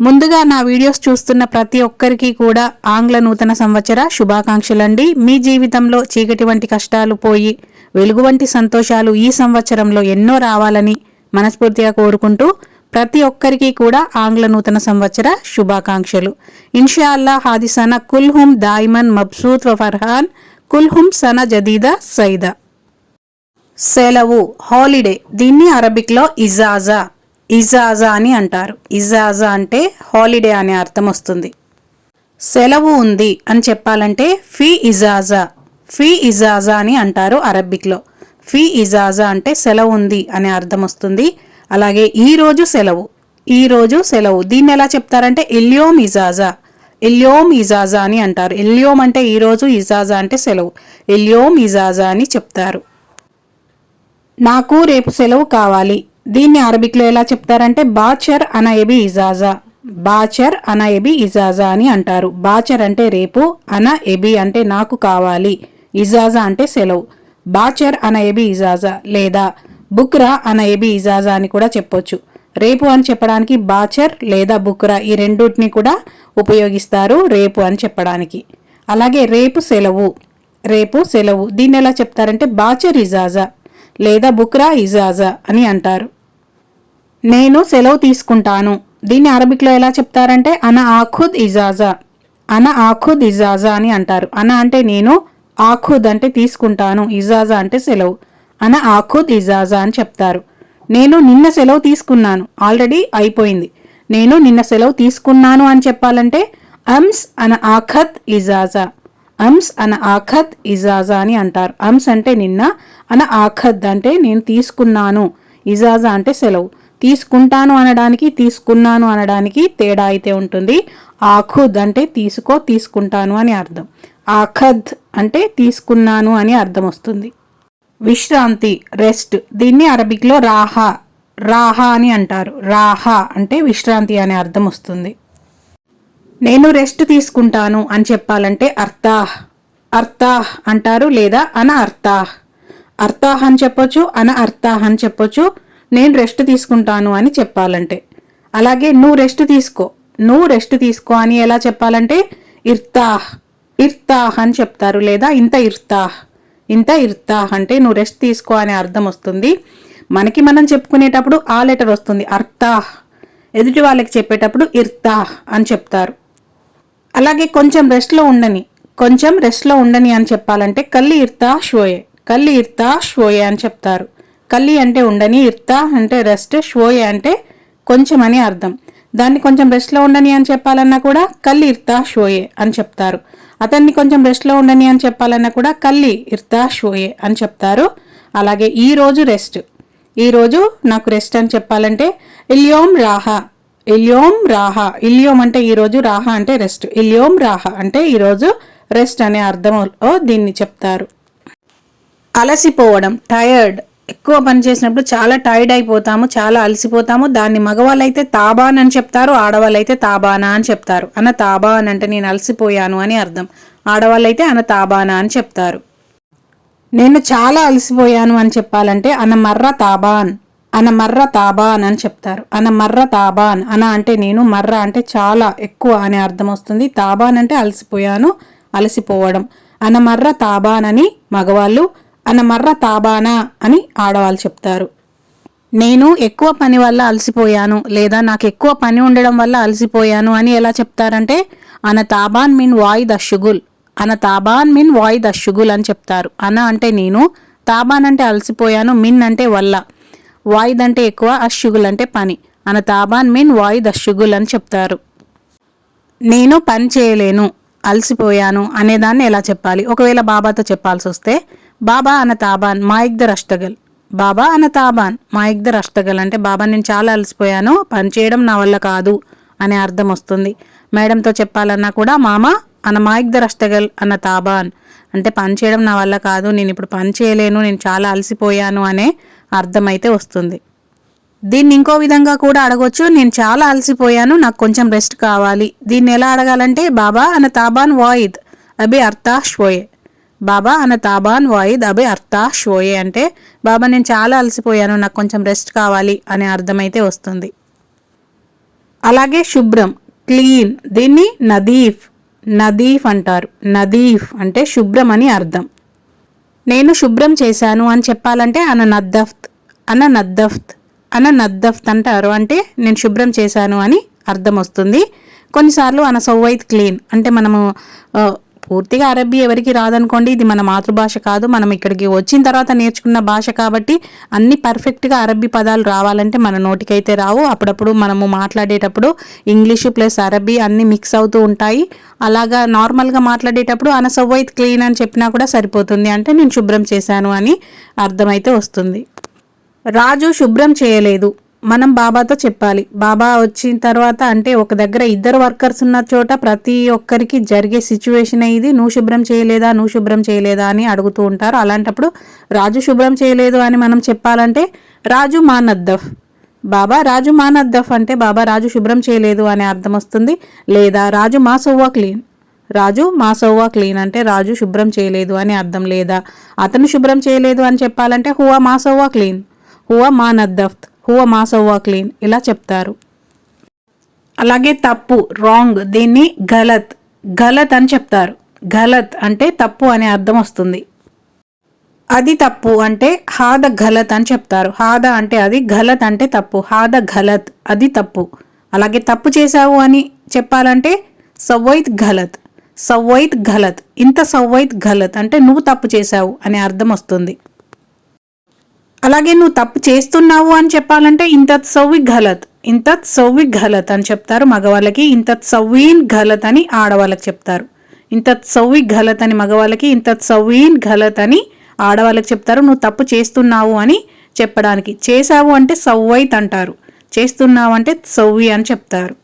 ముందుగా నా వీడియోస్ చూస్తున్న ప్రతి ఒక్కరికి కూడా ఆంగ్ల నూతన సంవత్సర శుభాకాంక్షలండి. మీ జీవితంలో చీకటి వంటి కష్టాలు పోయి వెలుగు వంటి సంతోషాలు ఈ సంవత్సరంలో ఎన్నో రావాలని మనస్ఫూర్తిగా కోరుకుంటూ ప్రతి ఒక్కరికి కూడా ఆంగ్ల నూతన సంవత్సర శుభాకాంక్షలు. ఇన్షాల్లా హాదిసన కుల్హుమ్ దాయిమన్ మబ్సూత్ వ ఫర్హాన్ కుల్హుమ్ సన జదీదా సైదా. సెలవు హాలిడే దీన్ని అరబిక్లో ఇజాజా. ఇజాజా అని అంటారు. ఇజాజా అంటే హాలిడే అనే అర్థం వస్తుంది. సెలవు ఉంది అని చెప్పాలంటే ఫీ ఇజాజా. ఫీ ఇజాజా అని అంటారు అరబిక్లో ఫీ ఇజాజా అంటే సెలవు ఉంది అనే అర్థం వస్తుంది. అలాగే ఈరోజు సెలవు. ఈరోజు సెలవు. దీన్ని ఎలా చెప్తారంటే ఇల్యోమ్ ఇజాజా. ఇల్యోమ్ ఇజాజా అని అంటారు. ఇల్యోమ్ అంటే ఈరోజు ఇజాజా అంటే సెలవు. ఇల్యోమ్ ఇజాజా అని చెప్తారు. నాకు రేపు సెలవు కావాలి. దీన్ని అరబిక్లో ఎలా చెప్తారంటే బాచర్ అనయబి ఇజాజా బాచర్ అనఎబి ఇజాజా అని అంటారు. బాచర్ అంటే రేపు అన ఎబి అంటే నాకు కావాలి ఇజాజా అంటే సెలవు. బాచర్ అనయబి ఇజాజా లేదా బుక్రా అనయబి ఇజాజా అని కూడా చెప్పొచ్చు. రేపు అని చెప్పడానికి బాచర్ లేదా బుక్రా ఈ రెండింటిని కూడా ఉపయోగిస్తారు రేపు అని చెప్పడానికి. అలాగే రేపు సెలవు రేపు సెలవు. దీన్ని ఎలా చెప్తారంటే బాచర్ ఇజాజా లేదా బుక్రా ఇజాజా అని అంటారు. నేను సెలవు తీసుకుంటాను. దీన్ని అరబిక్లో ఎలా చెప్తారంటే అన ఆఖుద్ ఇజాజా. అన ఆఖుద్ ఇజాజా అని అంటారు. అన అంటే నేను ఆఖుద్ అంటే తీసుకుంటాను ఇజాజా అంటే సెలవు. అన ఆఖుద్ ఇజాజా అని చెప్తారు. నేను నిన్న సెలవు తీసుకున్నాను. ఆల్రెడీ అయిపోయింది. నేను నిన్న సెలవు తీసుకున్నాను అని చెప్పాలంటే అమ్స్ అన ఆఖత్ ఇజాజా. అమ్స్ అన ఆఖత్ ఇజాజా అని అంటారు. అమ్స్ అంటే నిన్న అన ఆఖద్ అంటే నేను తీసుకున్నాను. ఇజాజా అంటే సెలవు. తీసుకుంటాను అనడానికి తీసుకున్నాను అనడానికి తేడా అయితే ఉంటుంది. ఆఖుద్ అంటే తీసుకో తీసుకుంటాను అని అర్థం. ఆఖద్ అంటే తీసుకున్నాను అని అర్థం వస్తుంది. విశ్రాంతి రెస్ట్. దీన్ని అరబిక్లో రాహా రాహా అని అంటారు. రాహా అంటే విశ్రాంతి అనే అర్థం వస్తుంది. నేను రెస్ట్ తీసుకుంటాను అని చెప్పాలంటే అర్థాహ్ అర్థాహ్ అంటారు లేదా అన అర్థాహ్ అర్థాహ్ అని చెప్పొచ్చు అన అర్థాహ్ అని చెప్పొచ్చు. నేను రెస్ట్ తీసుకుంటాను అని చెప్పాలంటే. అలాగే నువ్వు రెస్ట్ తీసుకో. నువ్వు రెస్ట్ తీసుకో అని ఎలా చెప్పాలంటే ఇర్తాహ్ ఇర్తాహ్ అని చెప్తారు లేదా ఇంత ఇర్తాహ్ ఇంత ఇర్తాహ్ అంటే నువ్వు రెస్ట్ తీసుకో అనే అర్థం వస్తుంది. మనకి మనం చెప్పుకునేటప్పుడు ఆ లెటర్ వస్తుంది అర్తాహ్. ఎదుటి వాళ్ళకి చెప్పేటప్పుడు ఇర్తాహ్ అని చెప్తారు. అలాగే కొంచెం రెస్ట్లో ఉండని కొంచెం రెస్ట్లో ఉండని అని చెప్పాలంటే కల్లి ఇర్తా షోయే కల్లి ఇర్తా షోయే అని చెప్తారు. కల్లి అంటే ఉండని ఇర్తా అంటే రెస్ట్ షోయే అంటే కొంచెం అని అర్థం. దాన్ని కొంచెం రెస్ట్లో ఉండని అని చెప్పాలన్నా కూడా కల్లి ఇర్తా షోయే అని చెప్తారు. అతన్ని కొంచెం రెస్ట్లో ఉండని అని చెప్పాలన్నా కూడా కల్లి ఇర్తా షోయే అని చెప్తారు. అలాగే ఈరోజు రెస్ట్. ఈరోజు నాకు రెస్ట్ అని చెప్పాలంటే ఇల్యోమ్ రాహా. ఇల్యోమ్ రాహా. ఇల్యోమ్ అంటే ఈరోజు రాహా అంటే రెస్ట్. ఇల్యోమ్ రాహా అంటే ఈరోజు రెస్ట్ అనే అర్థంలో దీన్ని చెప్తారు. అలసిపోవడం టయర్డ్ ఎక్కువ పని చేసినప్పుడు చాలా టైర్డ్ అయిపోతాము చాలా అలసిపోతాము. దాన్ని మగవాళ్ళు అయితే తాబాన్ అని చెప్తారు ఆడవాళ్ళు అయితే తాబానా అని చెప్తారు. అన్న తాబాన్ అంటే నేను అలసిపోయాను అని అర్థం. ఆడవాళ్ళు అయితే అన్న తాబానా అని చెప్తారు. నేను చాలా అలసిపోయాను అని చెప్పాలంటే అన్న మర్ర తాబాన్ అన మర్ర తాబాన్ అని చెప్తారు. అన మర్ర తాబాన్ అన అంటే నేను మర్ర అంటే చాలా ఎక్కువ అనే అర్థం వస్తుంది. తాబాన్ అంటే అలసిపోయాను అలసిపోవడం. అన మర్ర తాబాన్ అని మగవాళ్ళు అన్న మర్ర తాబానా అని ఆడవాళ్ళు చెప్తారు. నేను ఎక్కువ పని వల్ల అలసిపోయాను లేదా నాకు ఎక్కువ పని ఉండడం వల్ల అలసిపోయాను అని ఎలా చెప్తారంటే అన తాబాన్ మీన్ వాయి దషుగుల్ అన తాబాన్ మిన్ వాయి దషుగుల్ అని చెప్తారు. అన అంటే నేను తాబాన్ అంటే అలసిపోయాను మిన్ అంటే వల్ల. వాయిద్ అంటే ఎక్కువ అషుగుల్ అంటే పని. అన తాబాన్ మీన్ వాయి దశుగుల్ అని చెప్తారు. నేను పని చేయలేను అలసిపోయాను అనేదాన్ని ఎలా చెప్పాలి? ఒకవేళ బాబాతో చెప్పాల్సి వస్తే బాబా అన తాబాన్ మా అష్టగల్. బాబా అన తాబాన్ మా అష్టగల్ అంటే బాబా నేను చాలా అలసిపోయాను పని చేయడం నా వల్ల కాదు అనే అర్థం వస్తుంది. మేడంతో చెప్పాలన్నా కూడా మామ అన్న మాయిగ్దర్ అష్టగల్ అన్న తాబాన్. అంటే పని చేయడం నా వల్ల కాదు నేను ఇప్పుడు పని చేయలేను నేను చాలా అలసిపోయాను అనే అర్థమైతే వస్తుంది. దీన్ని ఇంకో విధంగా కూడా అడగొచ్చు నేను చాలా అలసిపోయాను నాకు కొంచెం రెస్ట్ కావాలి. దీన్ని ఎలా అడగాలంటే బాబా అన్న తాబాన్ వాయిద్ అబి అర్థాష్ పోయే బాబా అన్న తాబాన్ వాయిద్ అబే అర్థా షోయే అంటే బాబా నేను చాలా అలసిపోయాను నాకు కొంచెం రెస్ట్ కావాలి అనే అర్థమైతే వస్తుంది. అలాగే శుభ్రం క్లీన్ దీన్ని నదీఫ్ నదీఫ్ అంటారు. నదీఫ్ అంటే శుభ్రం అని అర్థం. నేను శుభ్రం చేశాను అని చెప్పాలంటే అన నద్దఫ్త్ అన నద్దఫ్త్ అన నద్దఫ్త్ అంటారు. అంటే నేను శుభ్రం చేశాను అని అర్థం వస్తుంది. కొన్నిసార్లు అన సౌవైత్ క్లీన్ అంటే మనము పూర్తిగా అరబ్బీ ఎవరికి రాదనుకోండి ఇది మన మాతృభాష కాదు. మనం ఇక్కడికి వచ్చిన తర్వాత నేర్చుకున్న భాష కాబట్టి అన్ని పర్ఫెక్ట్గా అరబ్బీ పదాలు రావాలంటే మన నోటికైతే రావు. అప్పుడప్పుడు మనము మాట్లాడేటప్పుడు ఇంగ్లీషు ప్లస్ అరబ్బీ అన్ని మిక్స్ అవుతూ ఉంటాయి. అలాగా నార్మల్గా మాట్లాడేటప్పుడు అనసవ్వైత్ క్లీన్ అని చెప్పినా కూడా సరిపోతుంది. అంటే నేను శుభ్రం చేశాను అని అర్థమైతే వస్తుంది. రాజు శుభ్రం చేయలేదు. మనం బాబాతో చెప్పాలి. బాబా వచ్చిన తర్వాత అంటే ఒక దగ్గర ఇద్దరు వర్కర్స్ ఉన్న చోట ప్రతి ఒక్కరికి జరిగే సిచ్యువేషన్ ఇది నువ్వు శుభ్రం చేయలేదా? నువ్వు శుభ్రం చేయలేదా? అని అడుగుతూ ఉంటారు. అలాంటప్పుడు రాజు శుభ్రం చేయలేదు అని మనం చెప్పాలంటే రాజు మానద్దఫ్. బాబా రాజు మా నద్దఫ్ అంటే బాబా రాజు శుభ్రం చేయలేదు అనే అర్థం వస్తుంది. లేదా రాజు మా సొవ్వా క్లీన్. రాజు మా సొవ్వా క్లీన్ అంటే రాజు శుభ్రం చేయలేదు అని అర్థం లేదా? అతను శుభ్రం చేయలేదు అని చెప్పాలంటే హువా మా సొవ్వా క్లీన్. హువా మా నద్దఫ్త్ హువ మా క్లీన్ ఇలా చెప్తారు. అలాగే తప్పు రాంగ్ దీన్ని గలత్ గలత్ అని చెప్తారు. గలత్ అంటే తప్పు అనే అర్థం వస్తుంది. అది తప్పు అంటే హాద గలత్ అని చెప్తారు. హాద అంటే అది గలత్ అంటే తప్పు. హాద గలత్ అది తప్పు. అలాగే తప్పు చేశావు అని చెప్పాలంటే సవ్వైత్ గలత్ సవ్వైత్ గలత్ ఇంత సవ్వైత్ గలత్ అంటే నువ్వు తప్పు చేశావు అనే అర్థం వస్తుంది. అలాగే నువ్వు తప్పు చేస్తున్నావు అని చెప్పాలంటే ఇంత సవ్వి గలత్ ఇంత సవ్వి గలత్ అని చెప్తారు మగవాళ్ళకి ఇంత సవ్వీన్ గలత్ అని ఆడవాళ్ళకి చెప్తారు. ఇంత సవ్వి గలత్ అని మగవాళ్ళకి ఇంత సవ్వీన్ గలత్ అని ఆడవాళ్ళకి చెప్తారు. నువ్వు తప్పు చేస్తున్నావు అని చెప్పడానికి. చేశావు అంటే సవ్వైత్ అంటారు. చేస్తున్నావు అంటే సవ్వి అని చెప్తారు.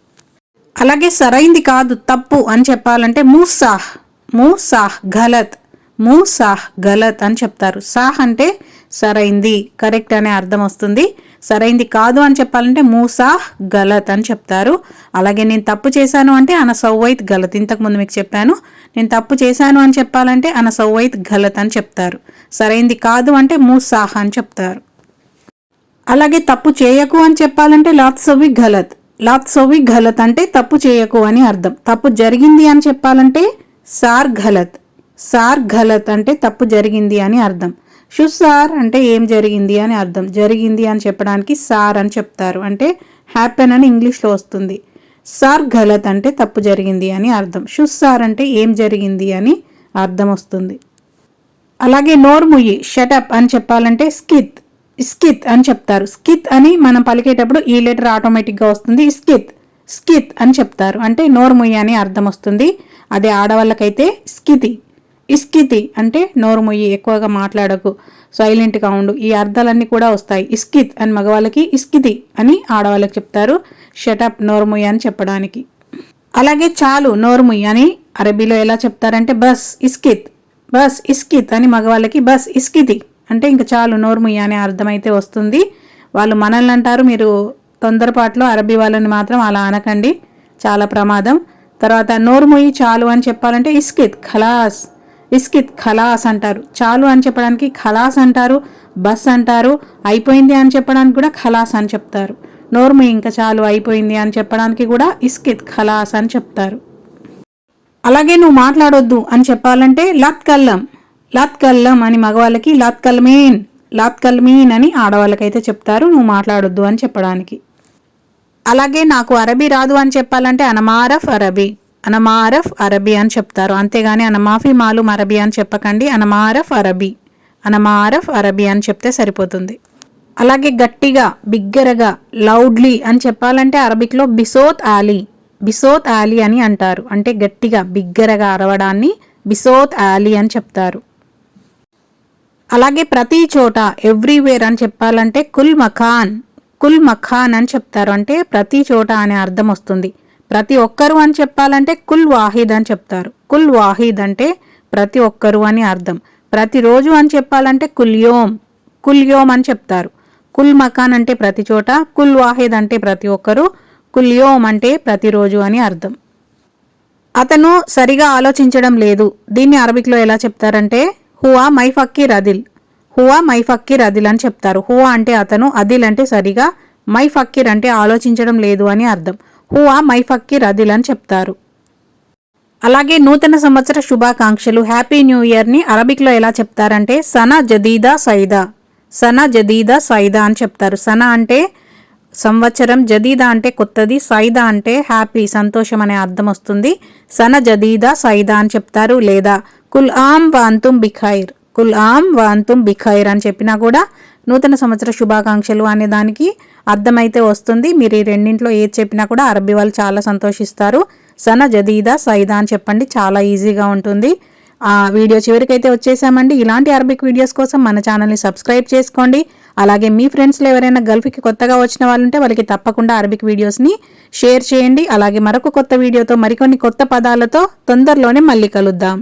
అలాగే సరైంది కాదు తప్పు అని చెప్పాలంటే మూసాహ్ మూసాహ్ గలత్ మూసాహ్ గలత్ అని చెప్తారు. సాహ్ అంటే సరైంది కరెక్ట్ అనే అర్థం వస్తుంది. సరైంది కాదు అని చెప్పాలంటే మూసాహ్ గలత్ అని చెప్తారు. అలాగే నేను తప్పు చేశాను అంటే అనసౌవైత్ గలత్. ఇంతకుముందు మీకు చెప్పాను. నేను తప్పు చేశాను అని చెప్పాలంటే అనసౌవైత్ గలత్ అని చెప్తారు. సరైంది కాదు అంటే మూసాహ్ అని చెప్తారు. అలాగే తప్పు చేయకు అని చెప్పాలంటే లాత్సవి గలత్. లాత్సవి గలత్ అంటే తప్పు చేయకు అని అర్థం. తప్పు జరిగింది అని చెప్పాలంటే సార్ గలత్. సార్ గలత్ అంటే తప్పు జరిగింది అని అర్థం. షు సార్ అంటే ఏం జరిగింది అని అర్థం. జరిగింది అని చెప్పడానికి సార్ అని చెప్తారు. అంటే హ్యాపెన్ అని ఇంగ్లీష్లో వస్తుంది. సార్ గలత్ అంటే తప్పు జరిగింది అని అర్థం. షు సార్ అంటే ఏం జరిగింది అని అర్థం వస్తుంది. అలాగే నోర్ముయి షటప్ అని చెప్పాలంటే స్కిత్ స్కిత్ అని చెప్తారు. స్కిత్ అని మనం పలికేటప్పుడు ఈ లెటర్ ఆటోమేటిక్గా వస్తుంది. స్కిత్ స్కిత్ అని చెప్తారు. అంటే నోరు అని అర్థం వస్తుంది. అదే ఆడవాళ్ళకైతే స్కితి. ఇస్కితి అంటే నోరుమొయ్యి ఎక్కువగా మాట్లాడకు సైలెంట్గా ఉండు. ఈ అర్థాలన్నీ కూడా వస్తాయి. ఇస్కిత్ అని మగవాళ్ళకి ఇస్కితి అని ఆడవాళ్ళకి చెప్తారు. షటప్ నోరు అని చెప్పడానికి. అలాగే చాలు నోరుముయ్ అని అరబీలో ఎలా చెప్తారంటే బస్ ఇస్కిత్. బస్ ఇస్కిత్ అని మగవాళ్ళకి బస్ ఇస్కితి అంటే ఇంకా చాలు నోరుముయ్ అనే అర్థమైతే వస్తుంది. వాళ్ళు మనల్ని అంటారు మీరు తొందరపాట్లో అరబీ వాళ్ళని మాత్రం అలా అనకండి. చాలా ప్రమాదం. తర్వాత నోరుముయి చాలు అని చెప్పాలంటే ఇస్కిత్ ఖలాస్. ఇస్కిత్ ఖలాస్ అంటారు. చాలు అని చెప్పడానికి ఖలాస్ అంటారు బస్ అంటారు అయిపోయింది అని చెప్పడానికి కూడా ఖలాస్ అని చెప్తారు. నోర్మి ఇంకా చాలు అయిపోయింది అని చెప్పడానికి కూడా ఇస్కిత్ ఖలాస్ అని చెప్తారు. అలాగే నువ్వు మాట్లాడొద్దు అని చెప్పాలంటే లత్ కల్లం లత్ కల్లం అని మగవాళ్ళకి లత్ కల్మీన్ లాత్ కల్మీన్ అని ఆడవాళ్ళకైతే చెప్తారు నువ్వు మాట్లాడొద్దు అని చెప్పడానికి. అలాగే నాకు అరబీ రాదు అని చెప్పాలంటే అనమారఫ్ అరబీ. అనమారఫ్ అరబీ అని చెప్తారు. అంతేగాని అనమాఫీ మాలూమ్ అరబీ అని చెప్పకండి. అనమారఫ్ అరబీ. అనమారఫ్ అరబీ అని చెప్తే సరిపోతుంది. అలాగే గట్టిగా బిగ్గరగా లౌడ్లీ అని చెప్పాలంటే అరబిక్లో బిసోత్ ఆలీ. బిసోత్ ఆలీ అని అంటారు. అంటే గట్టిగా బిగ్గరగా అరవడాన్ని బిసోత్ ఆలీ అని చెప్తారు. అలాగే ప్రతి చోట ఎవ్రీవేర్ అని చెప్పాలంటే కుల్ మఖాన్. కుల్ మఖాన్ అని చెప్తారు. అంటే ప్రతి చోట అనే అర్థం వస్తుంది. ప్రతి ఒక్కరు అని చెప్పాలంటే కుల్ వాహిద్ అని చెప్తారు. కుల్ వాహిద్ అంటే ప్రతి ఒక్కరు అని అర్థం. ప్రతిరోజు అని చెప్పాలంటే కుల్యోమ్ కుల్యోమ్ అని చెప్తారు. కుల్ మకాన్ అంటే ప్రతి చోట కుల్ వాహిద్ అంటే ప్రతి ఒక్కరు కుల్యోమ్ అంటే ప్రతిరోజు అని అర్థం. అతను సరిగా ఆలోచించడం లేదు. దీన్ని అరబిక్లో ఎలా చెప్తారంటే హువా మై ఫక్కీర్ అదిల్ హువా మై ఫక్కీర్ అదిల్ అని చెప్తారు. హువా అంటే అతను అదిల్ అంటే సరిగా మై ఫక్కీర్ అంటే ఆలోచించడం లేదు అని అర్థం. హువా మైఫక్కి రదిల్ అని చెప్తారు. అలాగే నూతన సంవత్సర శుభాకాంక్షలు. హ్యాపీ న్యూ ఇయర్ని అరబిక్లో ఎలా చెప్తారంటే సనా జదీదా సైదా. సనా జదీదా సైదా అని చెప్తారు. సనా అంటే సంవత్సరం జదీదా అంటే కొత్తది సైదా అంటే హ్యాపీ సంతోషం అనే అర్థం వస్తుంది. సన జదీదా సైదా అని చెప్తారు. లేదా కుల్ ఆమ్ వాంతుం బిఖైర్ కుల్ ఆమ్ వాంతుం బిఖైర్ అని చెప్పినా కూడా నూతన సంవత్సర శుభాకాంక్షలు అనే దానికి అర్థమైతే వస్తుంది. మీరు ఈ రెండింట్లో ఏది చెప్పినా కూడా అరబీ వాళ్ళు చాలా సంతోషిస్తారు. సన జదీదా సైదా అని చెప్పండి చాలా ఈజీగా ఉంటుంది. ఆ వీడియో చివరికైతే వచ్చేసామండి. ఇలాంటి అరబిక్ వీడియోస్ కోసం మన ఛానల్ని సబ్స్క్రైబ్ చేసుకోండి. అలాగే మీ ఫ్రెండ్స్లో ఎవరైనా గల్ఫ్కి కొత్తగా వచ్చిన వాళ్ళు ఉంటే వాళ్ళకి తప్పకుండా అరబిక్ వీడియోస్ని షేర్ చేయండి. అలాగే మరొక కొత్త వీడియోతో మరికొన్ని కొత్త పదాలతో తొందరలోనే మళ్ళీ కలుద్దాం.